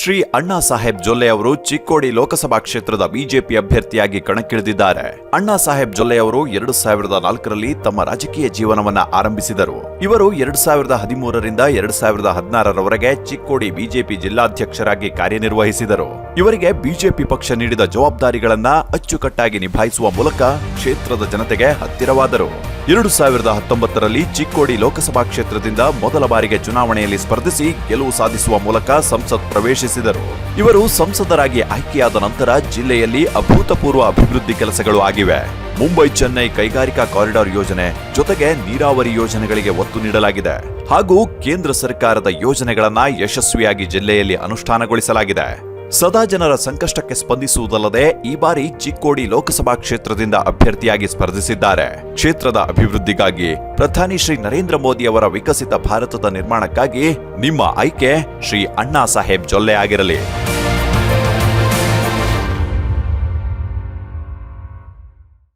ಶ್ರೀ ಅಣ್ಣಾ ಸಾಹೇಬ್ ಜೊಲ್ಲೆ ಅವರು ಚಿಕ್ಕೋಡಿ ಲೋಕಸಭಾ ಕ್ಷೇತ್ರದ ಬಿಜೆಪಿ ಅಭ್ಯರ್ಥಿಯಾಗಿ ಕಣಕ್ಕಿಳಿದಿದ್ದಾರೆ. ಅಣ್ಣಾ ಸಾಹೇಬ್ ಜೊಲ್ಲೆ ಅವರು ಎರಡು ಸಾವಿರದ ನಾಲ್ಕರಲ್ಲಿ ತಮ್ಮ ರಾಜಕೀಯ ಜೀವನವನ್ನ ಆರಂಭಿಸಿದರು. ಇವರು ಎರಡು ಸಾವಿರದ ಹದಿಮೂರರಿಂದ ಎರಡು ಸಾವಿರದ ಹದಿನಾರರವರೆಗೆ ಚಿಕ್ಕೋಡಿ ಬಿಜೆಪಿ ಜಿಲ್ಲಾಧ್ಯಕ್ಷರಾಗಿ ಕಾರ್ಯನಿರ್ವಹಿಸಿದರು. ಇವರಿಗೆ ಬಿಜೆಪಿ ಪಕ್ಷ ನೀಡಿದ ಜವಾಬ್ದಾರಿಗಳನ್ನ ಅಚ್ಚುಕಟ್ಟಾಗಿ ನಿಭಾಯಿಸುವ ಮೂಲಕ ಕ್ಷೇತ್ರದ ಜನತೆಗೆ ಹತ್ತಿರವಾದರು. ಎರಡು ಸಾವಿರದ ಹತ್ತೊಂಬತ್ತರಲ್ಲಿ ಚಿಕ್ಕೋಡಿ ಲೋಕಸಭಾ ಕ್ಷೇತ್ರದಿಂದ ಮೊದಲ ಬಾರಿಗೆ ಚುನಾವಣೆಯಲ್ಲಿ ಸ್ಪರ್ಧಿಸಿ ಗೆಲುವು ಸಾಧಿಸುವ ಮೂಲಕ ಸಂಸತ್ ಪ್ರವೇಶಿಸಿದರು. ಇವರು ಸಂಸದರಾಗಿ ಆಯ್ಕೆಯಾದ ನಂತರ ಜಿಲ್ಲೆಯಲ್ಲಿ ಅಭೂತಪೂರ್ವ ಅಭಿವೃದ್ಧಿ ಕೆಲಸಗಳು ಆಗಿವೆ. ಮುಂಬೈ ಚೆನ್ನೈ ಕೈಗಾರಿಕಾ ಕಾರಿಡಾರ್ ಯೋಜನೆ ಜೊತೆಗೆ ನೀರಾವರಿ ಯೋಜನೆಗಳಿಗೆ ಒತ್ತು ನೀಡಲಾಗಿದೆ. ಹಾಗೂ ಕೇಂದ್ರ ಸರ್ಕಾರದ ಯೋಜನೆಗಳನ್ನ ಯಶಸ್ವಿಯಾಗಿ ಜಿಲ್ಲೆಯಲ್ಲಿ ಅನುಷ್ಠಾನಗೊಳಿಸಲಾಗಿದೆ. ಸದಾ ಜನರ ಸಂಕಷ್ಟಕ್ಕೆ ಸ್ಪಂದಿಸುವುದಲ್ಲದೆ ಈ ಬಾರಿ ಚಿಕ್ಕೋಡಿ ಲೋಕಸಭಾ ಕ್ಷೇತ್ರದಿಂದ ಅಭ್ಯರ್ಥಿಯಾಗಿ ಸ್ಪರ್ಧಿಸಿದ್ದಾರೆ. ಕ್ಷೇತ್ರದ ಅಭಿವೃದ್ಧಿಗಾಗಿ ಪ್ರಧಾನಿ ಶ್ರೀ ನರೇಂದ್ರ ಮೋದಿ ಅವರ ವಿಕಸಿತ ಭಾರತದ ನಿರ್ಮಾಣಕ್ಕಾಗಿ ನಿಮ್ಮ ಆಯ್ಕೆ ಶ್ರೀ ಅಣ್ಣಾ ಸಾಹೇಬ್ ಜೊಲ್ಲೆ ಆಗಿರಲಿ.